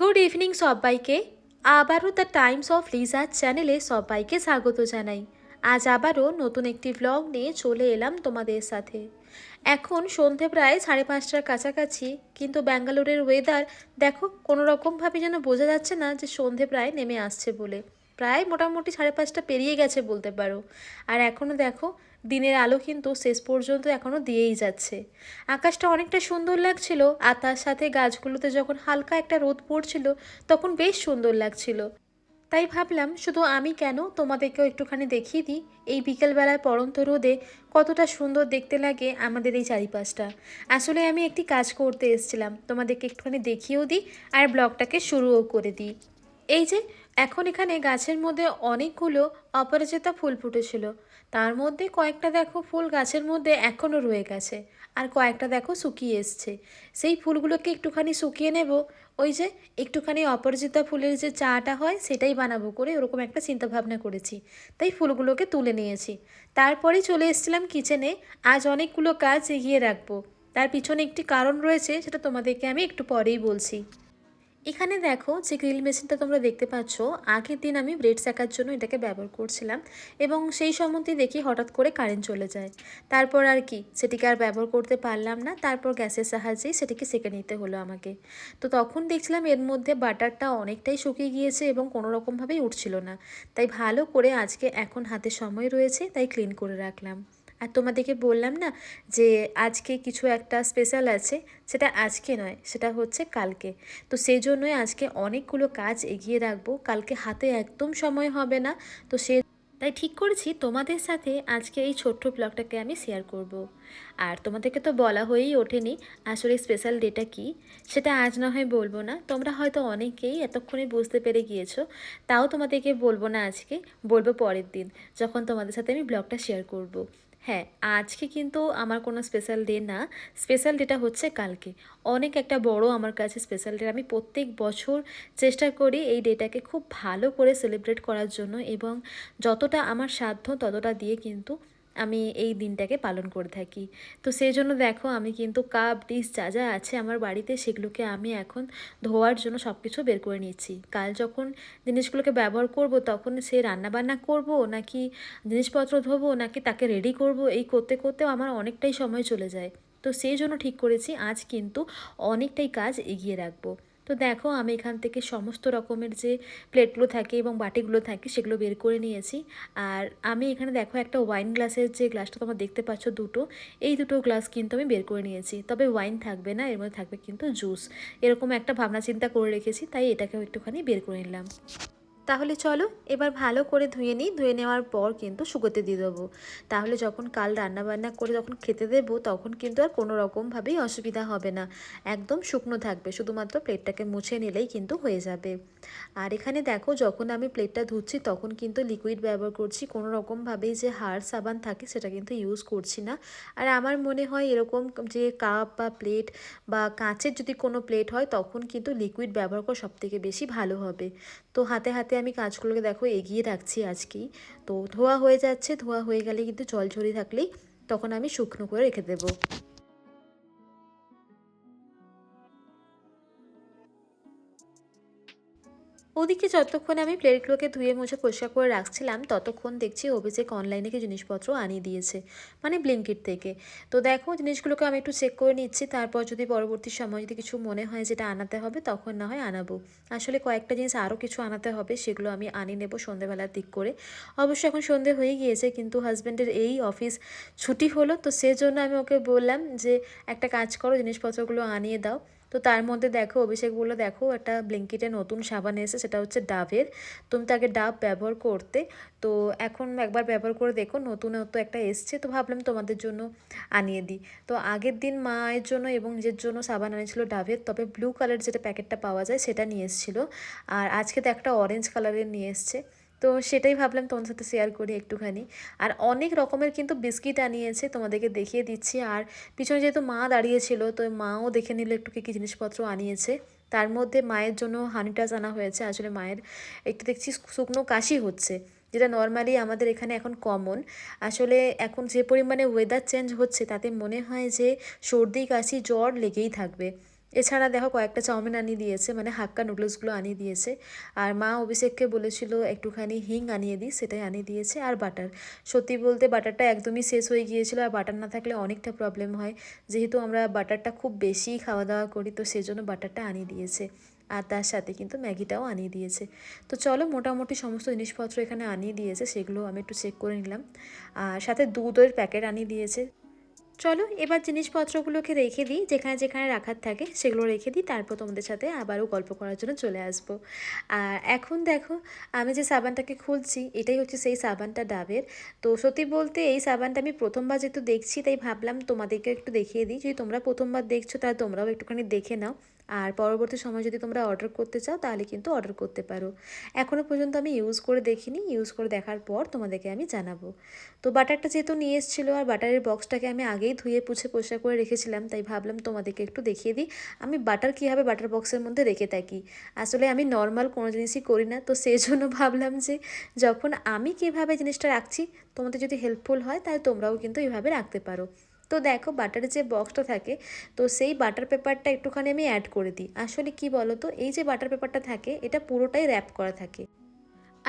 Good evening সবাইকে। আবারও the Times of লিজার চ্যানেলে সবাইকে স্বাগত জানাই। আজ আবারও নতুন একটি ভ্লগ নিয়ে চলে এলাম তোমাদের সাথে। এখন সন্ধে প্রায় সাড়ে পাঁচটার কাছাকাছি, কিন্তু ব্যাঙ্গালোরের ওয়েদার দেখো কোনো রকমভাবে যেন বোঝা যাচ্ছে না যে সন্ধে প্রায় নেমে আসছে বলে। প্রায় মোটামুটি সাড়ে পাঁচটা পেরিয়ে গেছে বলতে পারো। আর এখনও দেখো দিনের আলো কিন্তু শেষ পর্যন্ত এখনও দিয়েই যাচ্ছে। আকাশটা অনেকটা সুন্দর লাগছিল, আর তার সাথে গাছগুলোতে যখন হালকা একটা রোদ পড়ছিল, তখন বেশ সুন্দর লাগছিল। তাই ভাবলাম, শুধু আমি কেন তোমাদেরকেও একটুখানি দেখিয়ে দিই? এই বিকেলবেলায় পড়ন্ত রোদে কতটা সুন্দর দেখতে লাগে আমাদের এই চারিপাশটা। আসলে আমি একটি কাজ করতে এসেছিলাম, তোমাদেরকে একটুখানি দেখিয়েও দিই, আর ব্লগটাকে শুরুও করে দিই। এই যে, এখন এখানে গাছের মধ্যে অনেকগুলো অপরাজিতা ফুল ফুটেছিল। তার মধ্যে কয়েকটা দেখো ফুল গাছের মধ্যে এখনও রয়ে গেছে। আর কয়েকটা দেখো শুকিয়ে এসছে। সেই ফুলগুলোকে একটুখানি শুকিয়ে নেব। ওই যে একটুখানি অপরাজিতা ফুলের যে চাটা হয়, সেটাই বানাবো করে ওরকম একটা চিন্তা ভাবনা করেছি। তাই ফুলগুলোকে তুলে নিয়েছি। তারপরেই চলে এসেছিলাম কিচেনে। আজ অনেকগুলো কাজ এগিয়ে রাখব। তার পিছনে একটি কারণ রয়েছে, সেটা তোমাদেরকে আমি একটু পরেই বলছি। এখানে দেখো যে গ্রিল মেশিনটা তোমরা দেখতে পাচ্ছ, আগের দিন আমি ব্রেড সেকার জন্য এটাকে ব্যবহার করছিলাম এবং সেই সম্বন্ধে দেখি হঠাৎ করে কারেন্ট চলে যায়। তারপর আর কি, সেটিকে আর ব্যবহার করতে পারলাম না, তারপর গ্যাসের সাহায্যেই সেটিকে সেঁকে নিতে হলো আমাকে। তো তখন দেখছিলাম এর মধ্যে বাটারটা অনেকটাই শুকিয়ে গিয়েছে এবং কোনো রকমভাবেই উঠছিল না। তাই ভালো করে আজকে এখন হাতে সময় রয়েছে, তাই ক্লিন করে রাখলাম। আর তোমাদেরকে বললাম না যে আজকে কিছু একটা স্পেশাল আছে, সেটা আজকে নয়, সেটা হচ্ছে কালকে তো সেই জন্যই আজকে অনেকগুলো কাজ এগিয়ে রাখব, কালকে হাতে একদম সময় হবে না, তো সে তাই ঠিক করেছি, তোমাদের সাথে আজকে এই ছোট্ট ব্লগটাকে আমি শেয়ার করব। আর তোমাদেরকে তো বলা হয়েই ওঠেনি, আসলে স্পেশাল ডেটা কি, সেটা আজ না হয় বলব না, তোমরা হয়তো অনেকেই এতক্ষণে বুঝতে পেরে গিয়েছো, তাও তোমাদেরকে বলব না আজকে, বলব পরের দিন, যখন তোমাদের সাথে আমি ব্লগটা শেয়ার করব। হ্যাঁ আজকে কিন্তু আমার কোনো স্পেশাল ডে না। স্পেশাল ডেটা হচ্ছে কালকে। অনেক একটা বড় আমার কাছে স্পেশাল ডে আমি প্রত্যেক বছর চেষ্টা করি এই ডেটাকে খুব ভালো করে সেলিব্রেট করার জন্য এবং যতটা আমার সাধ্য ততটা দিয়ে কিন্তু আমি এই দিনটাকে পালন করে থাকি। তো সেই জন্য দেখো আমি কিন্তু কাপ ডিশ যা যা আছে আমার বাড়িতে সেগুলোকে আমি এখন ধোয়ার জন্য সব কিছু বের করে নিচ্ছি। কাল যখন জিনিসগুলোকে ব্যবহার করব তখন সে রান্নাবান্না করব নাকি জিনিসপত্র ধোবো নাকি তাকে রেডি করব, এই করতে করতেও আমার অনেকটাই সময় চলে যায়। তো সেই জন্য ঠিক করেছি, আজ কিন্তু অনেকটাই কাজ এগিয়ে রাখব। তো দেখো আমি এখান থেকে সমস্ত রকমের যে প্লেটগুলো থাকে এবং বাটিগুলো থাকে সেগুলো বের করে নিয়েছি। আর আমি এখানে দেখো একটা ওয়াইন গ্লাসের যে গ্লাসটা তোমার দেখতে পাচ্ছ দুটো, এই দুটো গ্লাস কিন্তু আমি বের করে নিয়েছি। তবে ওয়াইন থাকবে না, এর মধ্যে থাকবে কিন্তু জুস। এরকম একটা ভাবনা চিন্তা করে রেখেছি, তাই এটাকেও একটুখানি বের করে নিলাম। তাহলে চলো, এবার ভালো করে ধুয়ে নিই। ধুয়ে নেওয়ার পর কিন্তু শুকোতে দিয়ে দেবো। তাহলে যখন কাল রান্নাবান্না করে যখন খেতে দেবো, তখন কিন্তু আর কোনো রকমভাবেই অসুবিধা হবে না। একদম শুকনো থাকবে, শুধুমাত্র প্লেটটাকে মুছে নিলেই কিন্তু হয়ে যাবে। আর এখানে দেখো, যখন আমি প্লেটটা ধুচ্ছি, তখন কিন্তু লিকুইড ব্যবহার করছি। কোনো রকমভাবেই যে হাড় সাবান থাকে, সেটা কিন্তু ইউজ করছি না। আর আমার মনে হয় এরকম যে কাপ বা প্লেট বা কাঁচের যদি কোনো প্লেট হয়, তখন কিন্তু লিকুইড ব্যবহার করা সবথেকে বেশি ভালো হবে। তো হাতে হাতে আমি কাজগুলোকে দেখো এগিয়ে রাখছি আজকেই। তো ধোয়া হয়ে যাচ্ছে, ধোয়া হয়ে গেলে কিন্তু জল ঝরিয়ে থাকলেই তখন আমি শুকনো করে রেখে দেবো। ওদিকে যতক্ষণ আমি প্লেটগুলোকে ধুয়ে মুছে পরিষ্কার করে রাখছিলাম, ততক্ষণ দেখছি অভিষেক অনলাইনে কি জিনিসপত্র আনিয়ে দিয়েছে মানে ব্লিঙ্কিট থেকে। তো দেখো, জিনিসগুলোকে আমি একটু চেক করে নিচ্ছি, তারপর যদি পরবর্তী সময় যদি কিছু মনে হয় যেটা আনাতে হবে, তখন না হয় আনাবো। আসলে কয়েকটা জিনিস আরও কিছু আনাতে হবে, সেগুলো আমি আনিয়ে নেব সন্ধেবেলার দিক করে। অবশ্য এখন সন্ধে হয়ে গিয়েছে, কিন্তু হাজব্যান্ডের এই অফিস ছুটি হলো, তো সেজন্য আমি ওকে বললাম যে, একটা কাজ করো, জিনিসপত্রগুলো আনিয়ে দাও। তো তার মধ্যে দেখো, অভিষেক বলল, দেখো, একটা ব্লিঙ্কিটে নতুন সাবান এসে সেটা হচ্ছে ডাভের। তুমি তাকে ডাব ব্যবহার করতে। তো এখন একবার ব্যবহার করে দেখো নতুন নতুনত্ব একটা এসছে। তো ভাবলাম তোমাদের জন্য আনিয়ে দিই। তো আগের দিন মায়ের জন্য এবং নিজের জন্য সাবান আনিয়েছিল ডাভের, তবে ব্লু কালার যেটা প্যাকেটটা পাওয়া যায়, সেটা নিয়ে এসেছিল। আর আজকে তো একটা অরেঞ্জ কালারের নিয়ে এসছে। তো সেটাই ভাবলাম তোমাদের সাথে শেয়ার করি একটুখানি। আর অনেক রকমের কিন্তু বিস্কিট আনিয়েছে, তোমাদেরকে দেখিয়ে দিচ্ছি। আর পিছনে যেহেতু মা দাঁড়িয়েছিল, তো মাও দেখে নিল একটু কী কী জিনিসপত্র আনিয়েছে। তার মধ্যে মায়ের জন্য হানিটাস আনা হয়েছে। আসলে মায়ের একটু দেখছি শুকনো কাশি হচ্ছে, যেটা নর্মালি আমাদের এখানে এখন কমন আসলে এখন যে পরিমাণে ওয়েদার চেঞ্জ হচ্ছে, তাতে মনে হয় যে সর্দি, কাশি, জ্বর লেগেই থাকবে। এছাড়া দেখো কয়েকটা চাউমিন আনিয়ে দিয়েছে মানে হাক্কা নুডলসগুলো আনিয়ে দিয়েছে। আর মা অভিষেককে বলেছিল একটুখানি হিং আনিয়ে দিই সেটাই আনিয়ে দিয়েছে, আর বাটার। সত্যি বলতে বাটারটা একদমই শেষ হয়ে গিয়েছিল, আর বাটার না থাকলে অনেকটা প্রবলেম হয়। যেহেতু আমরা বাটারটা খুব বেশি খাওয়া দাওয়া করি, তো সেজন্য বাটারটা আনিয়ে দিয়েছে। আর তার সাথে কিন্তু ম্যাগিটাও আনিয়ে দিয়েছে। তো চলো মোটামুটি সমস্ত জিনিসপত্র এখানে আনিয়ে দিয়েছে, সেগুলো আমি একটু চেক করে নিলাম। আর সাথে দুধের প্যাকেট আনিয়ে দিয়েছে। চলো, এবার জিনিসপত্রগুলোকে রেখে দিই, যেখানে যেখানে রাখার থাকে, সেগুলো রেখে দিই, তারপর তোমাদের সাথে আবারও গল্প করার জন্য চলে আসব। আর এখন দেখো, আমি যে সাবানটাকে খুলছি, এটাই হচ্ছে সেই সাবানটা ডাবের। তো সত্যি বলতে এই সাবানটা আমি প্রথমবার যেহেতু দেখছি, তাই ভাবলাম তোমাদেরকে একটু দেখিয়ে দিই। যদি তোমরা প্রথমবার দেখছ, তাহলে তোমরাও একটুখানি দেখে নাও। আর পরবর্তী সময় যদি তোমরা অর্ডার করতে চাও, তাহলে কিন্তু অর্ডার করতে পারো। এখনও পর্যন্ত আমি ইউজ করে দেখিনি ইউজ করে দেখার পর তোমাদেরকে আমি জানাব। তো বাটারটা যেহেতু নিয়ে এসেছিল, আর বাটারের বক্সটাকে আমি আগেই ধুয়ে পুছে পরিষ্কার করে রেখেছিলাম, তাই ভাবলাম তোমাদেরকে একটু দেখিয়ে দিই, আমি বাটার কীভাবে বাটার বক্সের মধ্যে রেখে থাকি? আসলে আমি নর্মাল কোনো জিনিসই করি না, তো সেই জন্য ভাবলাম যে যখন আমি কীভাবে জিনিসটা রাখছি, তোমাদের যদি হেল্পফুল হয়, তাহলে তোমরাও কিন্তু এইভাবে রাখতে পারো। তো দেখো বাটারের যে বক্সটা থাকে, তো সেই বাটার পেপারটা একটুখানি আমি অ্যাড করে দিই। আসলে কি বলো তো এই যে বাটার পেপারটা থাকে, এটা পুরোটাই র্যাপ করা থাকে।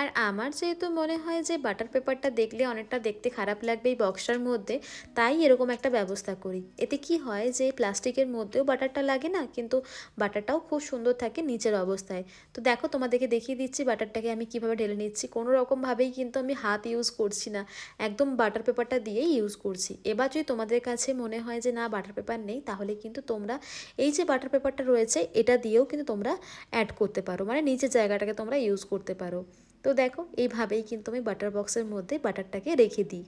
আর আমার যেহেতু মনে হয় যে বাটার পেপারটা দেখলে অনেকটা দেখতে খারাপ লাগবে এই বক্সটার মধ্যে, তাই এরকম একটা ব্যবস্থা করি। এতে কি হয় যে প্লাস্টিকের মধ্যেও বাটারটা লাগে না, কিন্তু বাটারটাও খুব সুন্দর থাকে নিচের অবস্থায়। তো দেখো তোমাদেরকে দেখিয়ে দিচ্ছি বাটারটাকে আমি কীভাবে ঢেলে নিচ্ছি। কোনো রকমভাবেই কিন্তু আমি হাত ইউজ করছি না। একদম বাটার পেপারটা দিয়েই ইউজ করছি। এবার যদি তোমাদের কাছে মনে হয় যে না, বাটার পেপার নেই, তাহলে কিন্তু তোমরা এই যে বাটার পেপারটা রয়েছে, এটা দিয়েও কিন্তু তোমরা অ্যাড করতে পারো। মানে নিচের জায়গাটাকে তোমরা ইউজ করতে পারো। তো দেখো, এইভাবেই কিন্তু আমি বাটার বক্সের মধ্যে বাটারটাকে রেখে দিই।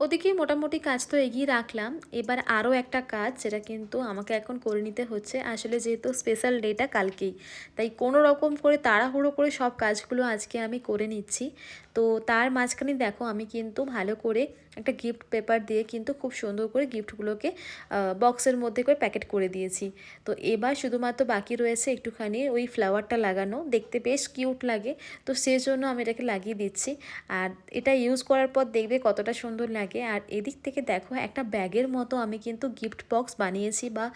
ওদিকে মোটামুটি কাজ তো এগিয়ে রাখলাম। এবার আরও একটা কাজ যেটা কিন্তু আমাকে এখন করে নিতে হচ্ছে। আসলে যেহেতু স্পেশাল ডেটা কালকেই, তাই কোনো রকম করে তাড়াহুড়ো করে সব কাজগুলো আজকে আমি করে নিচ্ছি। তো তার মাঝখানে দেখো, আমি কিন্তু ভালো করে একটা গিফট পেপার দিয়ে কিন্তু খুব সুন্দর করে গিফটগুলোকে বক্সের মধ্যে করে প্যাকেট করে দিয়েছি। তো এবার শুধুমাত্র বাকি রয়েছে একটুখানি ওই ফ্লাওয়ারটা লাগানো। দেখতে বেশ কিউট লাগে। তো সেই জন্য আমি এটাকে লাগিয়ে দিচ্ছি। আর এটা ইউজ করার পর দেখবে কতটা সুন্দর লাগে। আর এদিক থেকে দেখো একটা ব্যাগের মতো আমি কিন্তু গিফট বক্স বানিয়েছি বা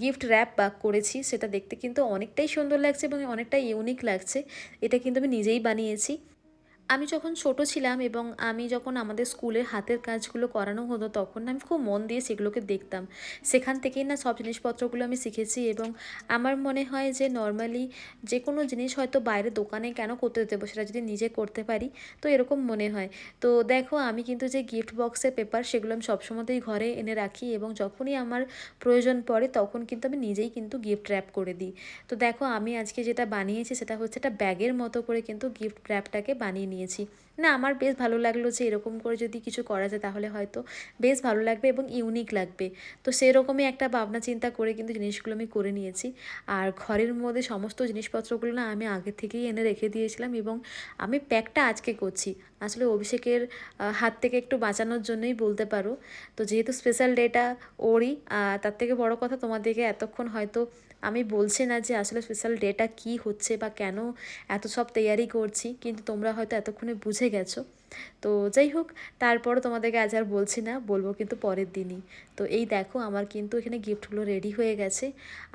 গিফট র্যাপ বা করেছি। সেটা দেখতে কিন্তু অনেকটাই সুন্দর লাগছে এবং অনেকটাই ইউনিক লাগছে। এটা কিন্তু আমি নিজেই বানিয়েছি। আমি যখন ছোট ছিলাম এবং আমি যখন আমাদের স্কুলের হাতের কাজগুলো করানো হতো, তখন আমি খুব মন দিয়ে সেগুলোকে দেখতাম। সেখান থেকেই না সব জিনিসপত্রগুলো আমি শিখেছি এবং আমার মনে হয় যে নর্মালি যে কোনো জিনিস হয়তো বাইরে দোকানে কেন করতে দেবো সেটা যদি নিজে করতে পারি, তো এরকম মনে হয়। তো দেখো, আমি কিন্তু যে গিফট বক্সের পেপার সেগুলো আমি সবসময়তেই ঘরে এনে রাখি এবং যখনই আমার প্রয়োজন পড়ে তখন কিন্তু আমি নিজেই কিন্তু গিফট র্যাপ করে দিই। তো দেখো, আমি আজকে যেটা বানিয়েছি সেটা হচ্ছে একটা ব্যাগের মতো করে কিন্তু গিফট র্যাপটাকে বানিয়ে নিই নিয়েছি। না, আমার বেশ ভালো লাগল যে এরকম করে যদি কিছু করা যায় তাহলে হয়তো বেশ ভালো লাগবে এবং ইউনিক লাগবে। তো সেরকমই একটা ভাবনা চিন্তা করে কিন্তু জিনিসগুলো আমি করে নিয়েছি। আর ঘরের মধ্যে সমস্ত জিনিসপত্রগুলো না আমি আগে থেকেই এনে রেখে দিয়েছিলাম এবং আমি প্যাকটা আজকে করছি। আসলে অভিষেকের হাত থেকে একটু বাঁচানোর জন্যই বলতে পারো। তো যেহেতু স্পেশাল ডেটা ওরই তার থেকে বড় কথা তোমাদেরকে এতক্ষণ হয়তো আমি বলছি না যে আসলে স্পেশাল ডেটা কি হচ্ছে বা কেন এত সব তৈয়ারি করছি। কিন্তু তোমরা হয়তো এতক্ষণে বুঝে গেছো। তো যাই হোক তারপরও তোমাদেরকে আজ আর বলছি না, বলব কিন্তু পরের দিনই। তো এই দেখো, আমার কিন্তু এখানে গিফটগুলো রেডি হয়ে গেছে।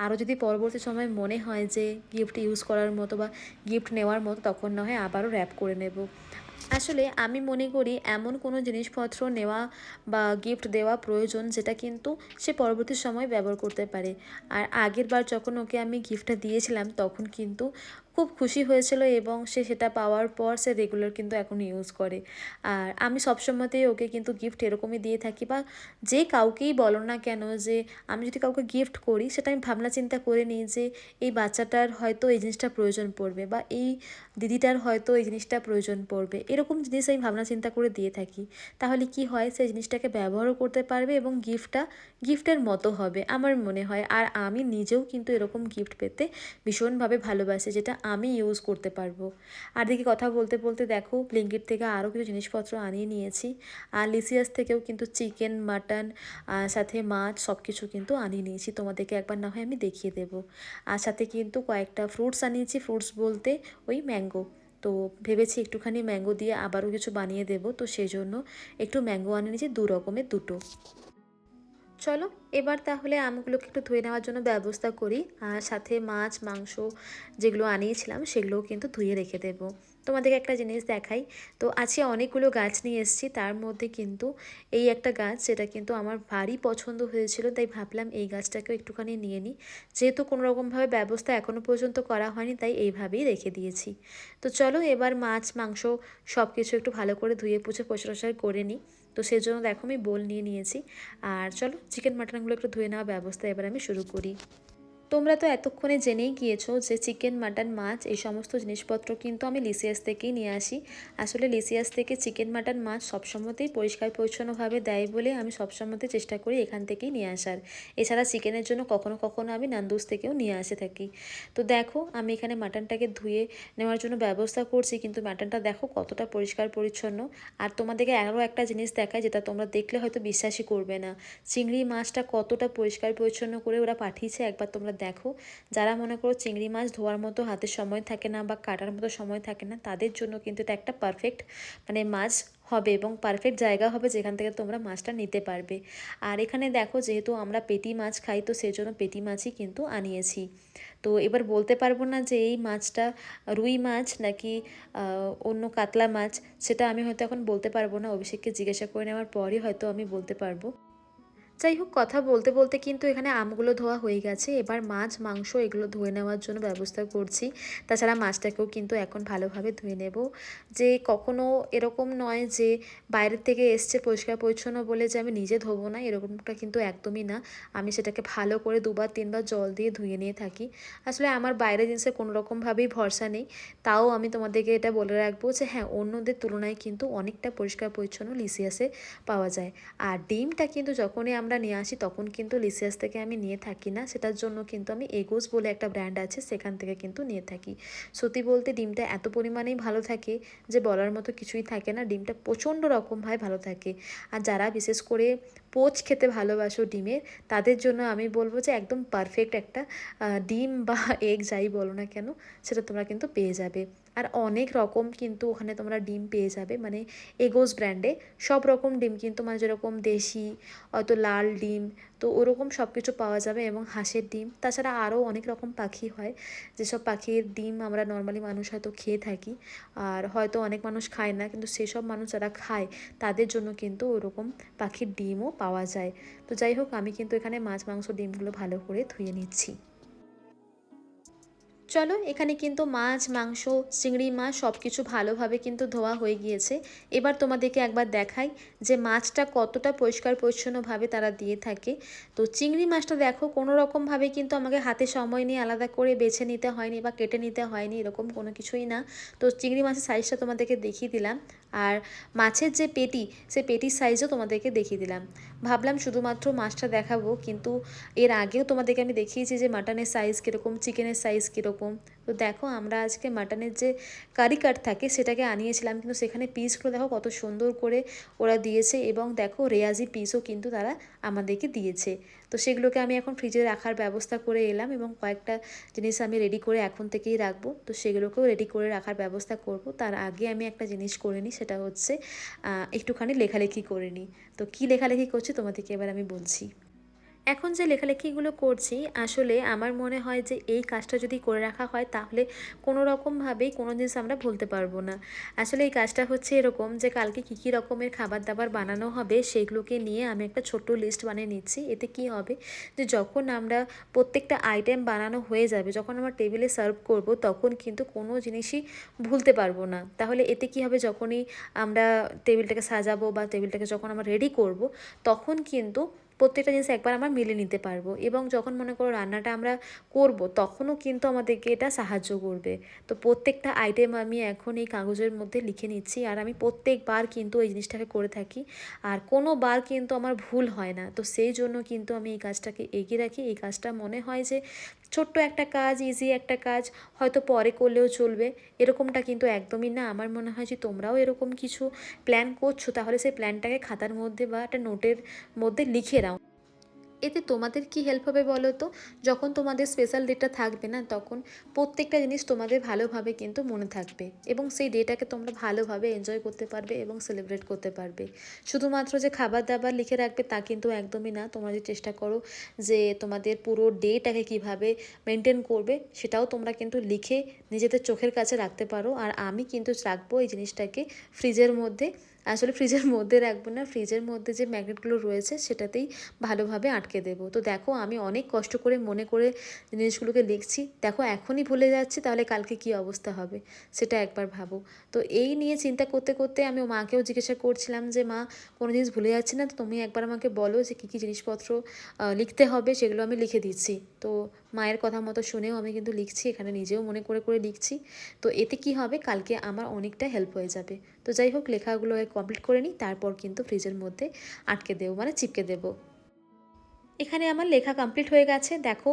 আরও যদি পরবর্তী সময় মনে হয় যে গিফট ইউজ করার মতো বা গিফট নেওয়ার মতো, তখন না হয় আবারও র্যাপ করে নেব। আসলে আমি মনে করি এমন কোনো জিনিসপত্র নেওয়া বা গিফট দেওয়া প্রয়োজন, যেটা কিন্তু সে পরবর্তী সময় ব্যবহার করতে পারে। আর আগের বার যখন ওকে আমি গিফটটা দিয়েছিলাম, তখন কিন্তু খুব খুশি হয়েছিল এবং সে সেটা পাওয়ার পর সে রেগুলার কিন্তু এখন ইউজ করে। আর আমি সবসময়তেই ওকে কিন্তু গিফট এরকমই দিয়ে থাকি বা যে কাউকেই বলো না কেন যে আমি যদি কাউকে গিফট করি, সেটা আমি ভাবনা চিন্তা করে নিই যে এই বাচ্চাটার হয়তো এই জিনিসটা প্রয়োজন পড়বে বা এই দিদিটার হয়তো এই জিনিসটা প্রয়োজন পড়বে। এরকম জিনিস আমি ভাবনা চিন্তা করে দিয়ে থাকি। তাহলে কি হয়? সেই জিনিসটাকে ব্যবহারও করতে পারবে এবং গিফটটা গিফটের মতো হবে আমার মনে হয়। আর আমি নিজেও কিন্তু এরকম গিফট পেতে ভীষণভাবে ভালোবাসি, যেটা আমি ইউজ করতে পারব। আর দেখি কথা বলতে বলতে দেখো, ব্লিঙ্কিট থেকে আরও কিছু জিনিসপত্র আনিয়ে নিয়েছি। আর লিসিয়াস থেকেও কিন্তু চিকেন, মাটন সাথে মাছ সব কিছু কিন্তু আনিয়ে নিয়েছি। তোমাদেরকে একবার না হয় আমি দেখিয়ে দেবো। আর সাথে কিন্তু কয়েকটা ফ্রুটস আনিয়েছি ফ্রুটস বলতে ওই ম্যাঙ্গো তো ভেবেছি একটুখানি ম্যাঙ্গো দিয়ে আবারও কিছু বানিয়ে দেবো। তো সেই জন্য একটু ম্যাঙ্গো আনিয়ে নিয়েছি, দু রকমের দুটো। চলো, এবার তাহলে আমগুলোকে একটু ধুয়ে নেওয়ার জন্য ব্যবস্থা করি। আর সাথে মাছ, মাংস যেগুলো আনিয়েছিলাম, সেগুলোও কিন্তু ধুয়ে রেখে দেবো। তোমাদেরকে একটা জিনিস দেখাই। তো আজকে অনেকগুলো গাছ নিয়ে এসেছি। তার মধ্যে কিন্তু এই একটা গাছ যেটা কিন্তু আমার ভারী পছন্দ হয়েছিল, তাই ভাবলাম এই গাছটাকেও একটুখানি নিয়ে নিই। যেহেতু কোনো রকমভাবে ব্যবস্থা এখনও পর্যন্ত করা হয়নি, তাই এইভাবেই রেখে দিয়েছি। তো চলো এবার মাছ, মাংস সব কিছু একটু ভালো করে ধুয়ে পুছে পরিষ্কার করে নিই। তো সেই জন্য দেখো আমি বোল নিয়ে নিয়েছি। আর চলো চিকেন মাটনগুলো একটু ধুয়ে নেওয়ার ব্যবস্থা এবার আমি শুরু করি। তোমরা তো এতক্ষণে জেনেই গিয়েছো যে চিকেন, মাটন, মাছ এই সমস্ত জিনিসপত্র কিন্তু আমি লিসিয়াস থেকেই নিয়ে আসি। আসলে লিসিয়াস থেকে চিকেন, মাটন, মাছ সবসময়তেই পরিষ্কার, পরিচ্ছন্নভাবে দেয় বলে আমি সবসময়তে চেষ্টা করি এখান থেকেই নিয়ে আসার। এছাড়া চিকেনের জন্য কখনো কখনো আমি নান্দুস থেকেও নিয়ে আসে থাকি। তো দেখো, আমি এখানে মাটনটাকে ধুয়ে নেওয়ার জন্য ব্যবস্থা করছি, কিন্তু মাটনটা দেখো কতটা পরিষ্কার, পরিচ্ছন্ন। আর তোমাদেরকে আরও একটা জিনিস দেখায় যেটা তোমরা দেখলে হয়তো বিশ্বাসই করবে না। চিংড়ি মাছটা কতটা পরিষ্কার, পরিচ্ছন্ন করে ওরা পাঠিয়েছে, একবার তোমরা দেখো, যারা মনে করো চিংড়ি মাছ ধোয়ার মতো হাতে সময় থাকে না বা কাটার মতো সময় থাকে না, তাদের জন্য কিন্তু এটা একটা পারফেক্ট মানে মাছ হবে এবং পারফেক্ট জায়গা হবে যেখান থেকে তোমরা মাছটা নিতে পারবে। আর এখানে দেখো, যেহেতু আমরা পেটি মাছ খাই, তো সেই জন্য পেটি মাছই কিন্তু আনিয়েছি। তো এবার বলতে পারব না যে এই মাছটা রুই মাছ নাকি অন্য কাতলা মাছ, সেটা আমি হয়তো এখন বলতে পারব না। অভিষেককে জিজ্ঞাসা করে নেওয়ার পরই হয়তো আমি বলতে পারব। যাই হোক, কথা বলতে বলতে কিন্তু এখানে আমগুলো ধোয়া হয়ে গেছে। এবার মাছ, মাংস এগুলো ধুয়ে নেওয়ার জন্য ব্যবস্থা করছি। তাছাড়া মাছটাকেও কিন্তু এখন ভালোভাবে ধুয়ে নেব। যে কখনো এরকম নয় যে বাইরের থেকে এসছে পরিষ্কার পরিচ্ছন্ন বলে যে আমি নিজে ধোবো না, এরকমটা কিন্তু একদমই না। আমি সেটাকে ভালো করে দুবার, তিনবার জল দিয়ে ধুয়ে নিয়ে থাকি। আসলে আমার বাইরের জিনিসে কোনো রকমভাবেই ভরসা নেই। তাও আমি তোমাদেরকে এটা বলে রাখব যে হ্যাঁ অন্যদের তুলনায় কিন্তু অনেকটা পরিষ্কার পরিচ্ছন্ন লিসিয়াসে পাওয়া যায়। আর ডিমটা কিন্তু যখনই আমরা নিয়ে আসি, তখন কিন্তু লিসিয়াস থেকে আমি নিয়ে থাকি না। সেটার জন্য কিন্তু আমি এগোজ বলে একটা ব্র্যান্ড আছে, সেখান থেকে কিন্তু নিয়ে থাকি। সত্যি বলতে ডিমটা এত পরিমাণেই ভালো থাকে যে বলার মতো কিছুই থাকে না। ডিমটা প্রচণ্ড রকমভাবে ভালো থাকে। আর যারা বিশেষ করে পোচ খেতে ভালোবাসো ডিমের, তাদের জন্য আমি বলব যে একদম পারফেক্ট একটা ডিম বা এগ যাই বলো না কেন, সেটা তোমরা কিন্তু পেয়ে যাবে। আর অনেক রকম কিন্তু ওখানে তোমরা ডিম পেয়ে যাবে। মানে এগোস ব্র্যান্ডে সব রকম ডিম কিন্তু মানে যেরকম দেশি হয়তো লাল ডিম, তো ওরকম সব কিছু পাওয়া যাবে এবং হাঁসের ডিম। তাছাড়া আরও অনেক রকম পাখি হয়। যেসব পাখির ডিম আমরা নর্মালি মানুষ হয়তো খেয়ে থাকি, আর হয়তো অনেক মানুষ খায় না, কিন্তু সেসব মানুষ যারা খায়, তাদের জন্য কিন্তু ওরকম পাখির ডিমও পাওয়া যায়। তো যাই হোক, আমি কিন্তু এখানে মাছ, মাংস, ডিমগুলো ভালো করে ধুয়ে নিচ্ছি। চলো, এখানে কিন্তু মাছ, মাংস, চিংড়ি, মাছ সব কিছু ভালোভাবে কিন্তু ধোয়া হয়ে গিয়েছে। এবার তোমাদেরকে একবার দেখাই যে মাছটা কতটা পরিষ্কার, পরিচ্ছন্নভাবে তারা দিয়ে থাকে। তো চিংড়ি মাছটা দেখো, কোনো রকমভাবে কিন্তু আমাকে হাতে সময় নিয়ে আলাদা করে বেছে নিতে হয়নি বা কেটে নিতে হয়নি, এরকম কোনো কিছুই না। তো চিংড়ি মাছের সাইজটা তোমাদেরকে দেখিয়ে দিলাম। আর মাছের যে পেটি, সে পেটির সাইজও তোমাদেরকে দেখিয়ে দিলাম। ভাবলাম শুধুমাত্র মাছটা দেখাবো, কিন্তু এর আগেও তোমাদেরকে আমি দেখিয়েছি যে মাটনের সাইজ কীরকম চিকেনের সাইজ কীরকম। তো দেখো আমরা আজকে মাটনের যে কারি কাট থাকে সেটাকে আনিয়েছিলাম, কিন্তু সেখানে পিসগুলো দেখো কত সুন্দর করে ওরা দিয়েছে এবং দেখো রেয়াজি পিসও কিন্তু তারা আমাদেরকে দিয়েছে। তো সেগুলোকে আমি এখন ফ্রিজে রাখার ব্যবস্থা করে এলাম এবং কয়েকটা জিনিস আমি রেডি করে এখন থেকেই রাখব। তো সেগুলোকেও রেডি করে রাখার ব্যবস্থা করব। তার আগে আমি একটা জিনিস করে নিই, সেটা হচ্ছে একটুখানি লেখালেখি করে নিই। তো কী লেখালেখি করছি তোমাদেরকে এবার আমি বলছি। এখন যে লেখালেখিগুলো করছি, আসলে আমার মনে হয় যে এই কাজটা যদি করে রাখা হয়, তাহলে কোনো রকমভাবেই কোনো জিনিস আমরা ভুলতে পারব না। আসলে এই কাজটা হচ্ছে এরকম যে কালকে কী কী রকমের খাবার দাবার বানানো হবে, সেগুলোকে নিয়ে আমি একটা ছোট্ট লিস্ট বানিয়ে নিচ্ছি। এতে কি হবে যে যখন আমরা প্রত্যেকটা আইটেম বানানো হয়ে যাবে, যখন আমরা টেবিলে সার্ভ করব, তখন কিন্তু কোনো জিনিসই ভুলতে পারব না। তাহলে এতে কি হবে? যখনই আমরা টেবিলটাকে সাজাবো বা টেবিলটাকে যখন আমরা রেডি করব, তখন কিন্তু প্রত্যেকটা জিনিস একবার আমরা মিলে নিতে পারব এবং যখন মনে করো রান্নাটা আমরা করব, তখনও কিন্তু আমাদেরকে এটা সাহায্য করবে। তো প্রত্যেকটা আইটেম আমি এখন এই কাগজের মধ্যে লিখে নিচ্ছি আর আমি প্রত্যেকবার কিন্তু এই জিনিসটাকে করে থাকি আর কোনো বার কিন্তু আমার ভুল হয় না। তো সেই জন্য কিন্তু আমি এই কাজটাকে এগিয়ে রাখি। এই কাজটা মনে হয় যে ছোট্ট একটা কাজ ইজি একটা কাজ হয়তো পরে করলেও চলবে। এরকমটা কিন্তু একদমই না। আমার মনে হয় যে তোমরাও এরকম কিছু প্ল্যান করছ, তাহলে সেই প্ল্যানটাকে খাতার মধ্যে বা একটা নোটের মধ্যে লিখে নাও এতে তোমাদের কি হেল্প হবে বলো তো? যখন তোমাদের স্পেশাল ডেটা থাকবে না, তখন প্রত্যেকটা জিনিস তোমাদের ভালোভাবে কিন্তু মনে থাকবে এবং সেই ডেটাকে তোমরা ভালোভাবে এনজয় করতে পারবে এবং সেলিব্রেট করতে পারবে। শুধুমাত্র যে খাবার দাবার লিখে রাখবে তা কিন্তু একদমই না। তোমরা যে চেষ্টা করো যে তোমাদের পুরো ডেটাকে কীভাবে মেনটেন করবে, সেটাও তোমরা কিন্তু লিখে নিজেদের চোখের কাছে রাখতে পারো। আর আমি কিন্তু রাখব এই জিনিসটাকে ফ্রিজের মধ্যে। আসলে ফ্রিজের মধ্যে রাখব না। ফ্রিজের মধ্যে যে ম্যাগনেটগুলো রয়েছে, সেটাতেই ভালোভাবে আটকে দেবো। তো দেখো, আমি অনেক কষ্ট করে মনে করে জিনিসগুলোকে লিখছি। দেখো, এখনই ভুলে যাচ্ছি, তাহলে কালকে কি অবস্থা হবে? সেটা একবার ভাবো। তো এই নিয়ে চিন্তা করতে করতে আমি মাকেও জিজ্ঞাসা করছিলাম যে, মা, কোনো জিনিস ভুলে যাচ্ছি না? তো তুমি একবার আমাকে বলো যে, কী কী জিনিসপত্র লিখতে হবে, সেগুলো আমি লিখে দিচ্ছি। তো মায়ের কথা মতো শুনেও আমি কিন্তু লিখছি, এখানে নিজেও মনে করে করে লিখছি। তো এতে কি হবে? কালকে আমার অনেকটা হেল্প হয়ে যাবে। তো যাই হোক, লেখাগুলো কমপ্লিট করে নিই, তারপর কিন্তু ফ্রিজের মধ্যে আটকে দেবো মানে চিপকে দেবো। এখানে আমার লেখা কমপ্লিট হয়ে গেছে। দেখো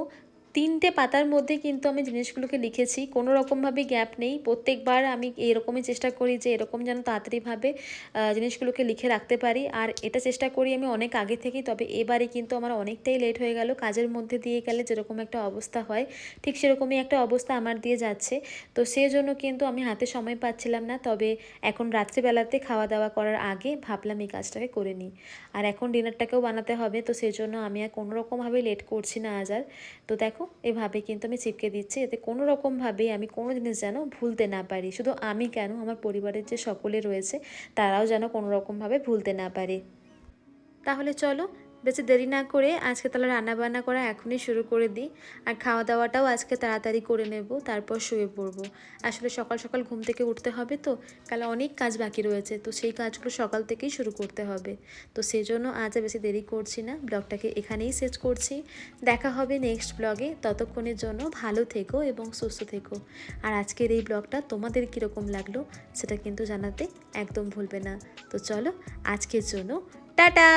তিনটে পাতার মধ্যে কিন্তু আমি জিনিসগুলোকে লিখেছি। কোনো রকমভাবে গ্যাপ নেই। প্রত্যেকবার আমি এরকমই চেষ্টা করি যে এরকম যেন তাড়াতাড়িভাবে জিনিসগুলোকে লিখে রাখতে পারি। আর এটা চেষ্টা করি আমি অনেক আগে থেকেই, তবে এবারে কিন্তু আমার অনেকটাই লেট হয়ে গেল। কাজের মধ্যে দিয়ে গেলে যেরকম একটা অবস্থা হয়, ঠিক সেরকমই একটা অবস্থা আমার দিয়ে যাচ্ছে। তো সেই জন্য কিন্তু আমি হাতে সময় পাচ্ছিলাম না। তবে এখন রাত্রিবেলাতে খাওয়া দাওয়া করার আগে ভাবলাম এই কাজটাকে করে নিই। আর এখন ডিনারটাকেও বানাতে হবে। তো সেই জন্য আমি আর কোনো রকমভাবে লেট করছি না আজ আর। তো দেখো এভাবে কিন্তু আমি চিপকে দিচ্ছি। এতে কোনো রকমভাবেই আমি কোনো জিনিস যেন ভুলতে না পারি। শুধু আমি কেন? আমার পরিবারের যে সকলে রয়েছে, তারাও যেন কোনো রকমভাবে ভুলতে না পারে। তাহলে চলো বেশি দেরি না করে আজকে তাহলে রান্না বান্না করা এখনই শুরু করে দিই। আর খাওয়া দাওয়াটাও আজকে তাড়াতাড়ি করে নেব, তারপর শুয়ে পড়ব। আসলে সকাল সকাল ঘুম থেকে উঠতে হবে তো, কাল অনেক কাজ বাকি রয়েছে, তো সেই কাজগুলো সকাল থেকেই শুরু করতে হবে। তো সেই জন্য আজ বেশি দেরি করছি না, ব্লগটাকে এখানেই শেষ করছি। দেখা হবে নেক্সট ব্লগে, ততক্ষণের জন্য ভালো থেকো এবং সুস্থ থেকো। আর আজকের এই ব্লগটা তোমাদের কীরকম লাগল, সেটা কিন্তু জানাতে একদম ভুলবে না। তো চলো, আজকের জন্য টাটা!